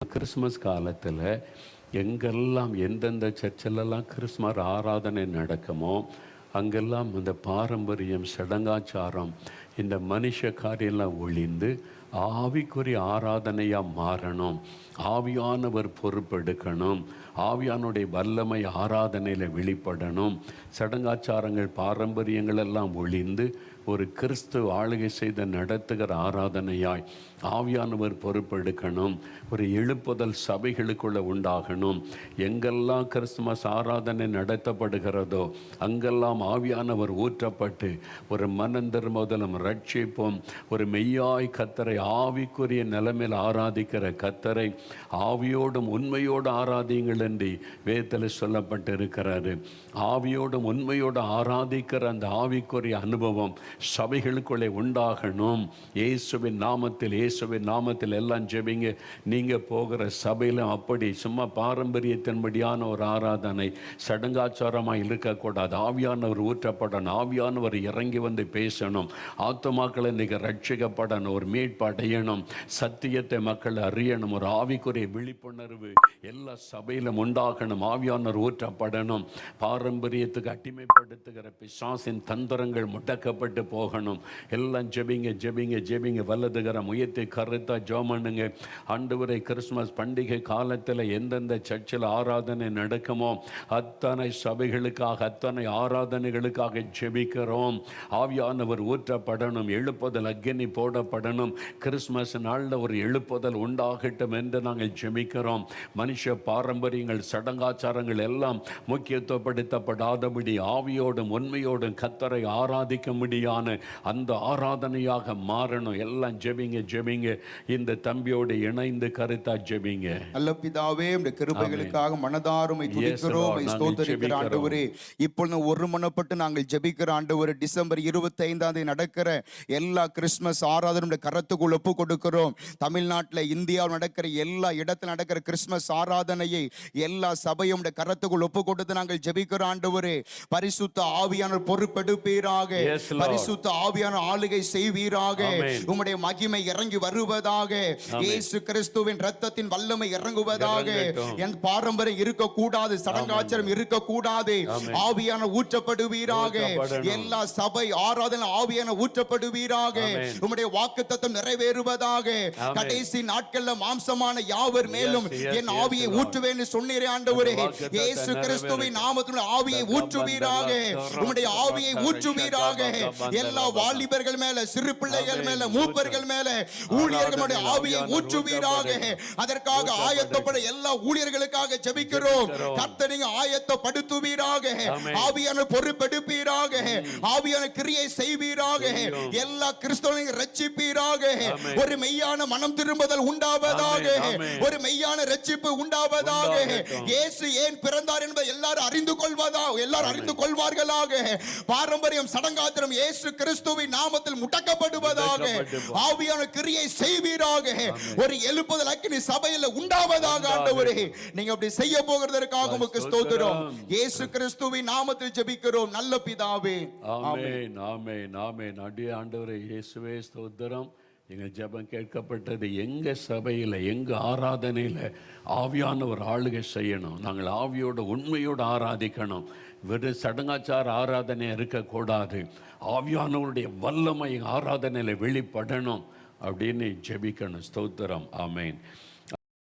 Christmas காலத்தில் எங்கெல்லாம் எந்தெந்த சர்ச்சிலெல்லாம் கிறிஸ்மஸ் ஆராதனை நடக்குமோ அங்கெல்லாம் அந்த பாரம்பரியம் சடங்காச்சாரம் இந்த மனுஷ காரியெல்லாம் ஒளிந்து ஆவிக்குரிய ஆராதனையாக மாறணும். ஆவியானவர் பொறுப்பெடுக்கணும். ஆவியானுடைய வல்லமை ஆராதனையில் வெளிப்படணும். சடங்காச்சாரங்கள் பாரம்பரியங்கள் எல்லாம் ஒளிந்து ஒரு கிறிஸ்து ஆளுகை செய்த நடத்துகிற ஆராதனையாய் ஆவியானவர் பொறுப்பெடுக்கணும். ஒரு எழுப்புதல் சபைகளுக்குள்ள உண்டாகணும். எங்கெல்லாம் கிறிஸ்துமஸ் ஆராதனை நடத்தப்படுகிறதோ அங்கெல்லாம் ஆவியானவர் ஊற்றப்பட்டு ஒரு மனந்திருமுதலும் ரட்சிப்போம். ஒரு மெய்யாய் கத்தரை ஆவிக்குரிய நிலைமையில் ஆராதிக்கிற கத்தரை ஆவியோடும் உண்மையோடு ஆராதிங்கள் என்று வேதத்தில் சொல்லப்பட்டு இருக்கிறாரு ஆவியோடும் உண்மையோடு ஆராதிக்கிற அந்த ஆவிக்குரிய அனுபவம் சபைகளுக்குள்ளே உண்டாகணும். இயேசுவின் நாமத்தில் இயேசுவின் நாமத்தில் எல்லாம் ஜெபிங்க. நீங்கள் போகிற சபையில் அப்படி சும்மா பாரம்பரியத்தின்படியான ஒரு ஆராதனை சடங்காச்சாரமாக இருக்கக்கூடாது. ஆவியானவர் ஊற்றப்படணும். ஆவியானவர் இறங்கி வந்து பேசணும். ஆத்துமாக்கள் இன்னைக்கு ரட்சிக்கப்படணும். ஒரு மீட்பு அடையணும் சத்தியத்தை மக்கள் அறியணும். ஒரு ஆவிக்குரிய விழிப்புணர்வு எல்லா சபையிலும் உண்டாகணும். ஆவியானவர் ஊற்றப்படணும். பாரம்பரியத்துக்கு அடிமைப்படுத்துகிற பிசாசின் தந்திரங்கள் முடக்கப்பட்டு போகணும். எல்லாம் ஜெபிங்க ஜெபிங்க ஜெபிங்க. வல்லதுகிற முயற்சி கருத்தா ஜோமனுங்க. ஆண்டவரை கிறிஸ்மஸ் பண்டிகை காலத்தில் எந்தெந்த சர்ச்சில் ஆராதனை நடக்குமோ அத்தனை சபைகளுக்காக அத்தனை ஆராதனைகளுக்காக ஜெபிக்கிறோம். ஆவியானவர் ஊற்றப்படணும் எழுப்புதல் அக்னி போடப்படணும். கிறிஸ்மஸ் நாளில் ஒரு எழுப்புதல் உண்டாகட்டும் என்று நாங்கள் ஜெபிக்கிறோம். மனுஷ பாரம்பரியங்கள் சடங்காச்சாரங்கள் எல்லாம் முக்கியத்துவப்படுத்தப்படாதபடி ஆவியோடும் உண்மையோடும் கத்தரை ஆராதிக்க முடியான அந்த ஆராதனையாக மாறணும். எல்லாம் ஜெபிங்க ஜெபிங்க. இந்த தம்பியோடு இணைந்து கருத்தா ஜெபிங்க. நல்ல பிதாவே கிருபைகளுக்காக மனதாருமை ஸ்தோத்தரிக்கிற ஜெபிக்கிறோம். ஆண்டவரே. இப்பொழுது ஒரு மனப்பட்டு நாங்கள் ஜெபிக்கிற ஆண்டவரே டிசம்பர் இருபத்தி ஐந்தாம் தேதி நடக்கிற எல்லா கிறிஸ்மஸ் ஆராதனை கரத்துக்குள் ஒப்பு கொடுக்கிறோம் தமிழ்நாட்டில் இந்தியாவில் நடக்கிற எல்லா இடத்துல நடக்கிற கிறிஸ்மஸ் ஆராதனையை எல்லா சபையும் கரத்துக்குள் ஒப்பு கொடுத்து நாங்கள் ஜெபிக்கிற ஆண்டவரே பரிசுத்த ஆவியான பொறுப்பெடுப்பீராக. பரிசுத்த ஆவியான ஆளுகை செய்வீராக. உம்முடைய மகிமை இறங்கி வருவதாக இயேசு கிறிஸ்துவின் ரத்தத்தின் வல்லமை இறங்குவதாக. என் பாரம்பரியம் இருக்கக்கூடாது சடங்காச்சாரம் இருக்கக்கூடாது. ஆவியான ஊற்றப்படுவீராக. எல்லா சபை ஆராதனை ஆவியான ஊற்றப்படுவீராக Amen. உம்முடைய வாக்குத்தத்தம் நிறைவேறுவதாக. கடைசி நாட்கள்ல மாம்சமான யாவர் மேலும் என் ஆவியை. ஊற்றுவேன்னு சொன்னீரே ஆண்டவரே. இயேசு கிறிஸ்துவின். நாமத்தில் ஆவியை ஊற்றுவீராக. உம்முடைய ஆவியை ஊற்றுவீராக. எல்லா வாலிபர்கள் மேல சிறு பிள்ளைகள் மேல மூப்பர்கள் மேல ஊழியர்களுடைய ஆவியை ஊற்றுவீராக. அதற்காக ஆயத்தப்பட எல்லா ஊழியர்களுக்காக ஜெபிக்கிறோம். கர்த்தர் நீங்க ஆயத்தப்படுத்துவீராக. ஆவியான பொறுப்பெடுப்பீராக. ஆவியான கிரியை செய்வீராக. எல்லா கிறிஸ்தவனையும் ரட்சிப்பீராக. ஒரு மெய்யான மனம் திரும்புதல் உண்டாவதாக. ஒரு மெய்யான ரட்சிப்பு உண்டாவதாக. இயேசு ஏன் பிறந்தார் என்பதை எல்லாரும் அறிந்து கொள்வதா? எல்லாரும் அறிந்து கொள்வார்களாக. பாரம்பரியம் சடங்காத்திரம் இயேசு கிறிஸ்துவின் நாமத்தில் முடக்கப்படுவதாக. ஆவியான கிரியை செய்வீராக. ஒரு எழுப்புதல் அக்கினி சபையில உண்டாவதாக ஆண்டவரே. நீங்க அப்படி செய்ய போகிறதற்காக உமக்கு ஸ்தோத்திரம். இயேசு கிறிஸ்துவின் நாமத்தில் ஜெபிக்கிறோம். நல்ல பிதாவே. ஆமென். ஆமென் ஆமென். அடியே ஆண்டவரே இயேசுவே ஸ்தோத்திரம். எங்கள் ஜெபம் கேட்கப்பட்டது. எங்கள் சபையில் எங்கள் ஆராதனையில் ஆவியான ஒரு ஆளுகை செய்யணும். நாங்கள் ஆவியோட உண்மையோடு ஆராதிக்கணும். வெறும் சடங்காச்சார ஆராதனை இருக்கக்கூடாது. ஆவியானவருடைய வல்லமை ஆராதனையில் வெளிப்படணும் அப்படின்னு ஜெபிக்கணும். ஸ்தோத்திரம். ஆமேன்.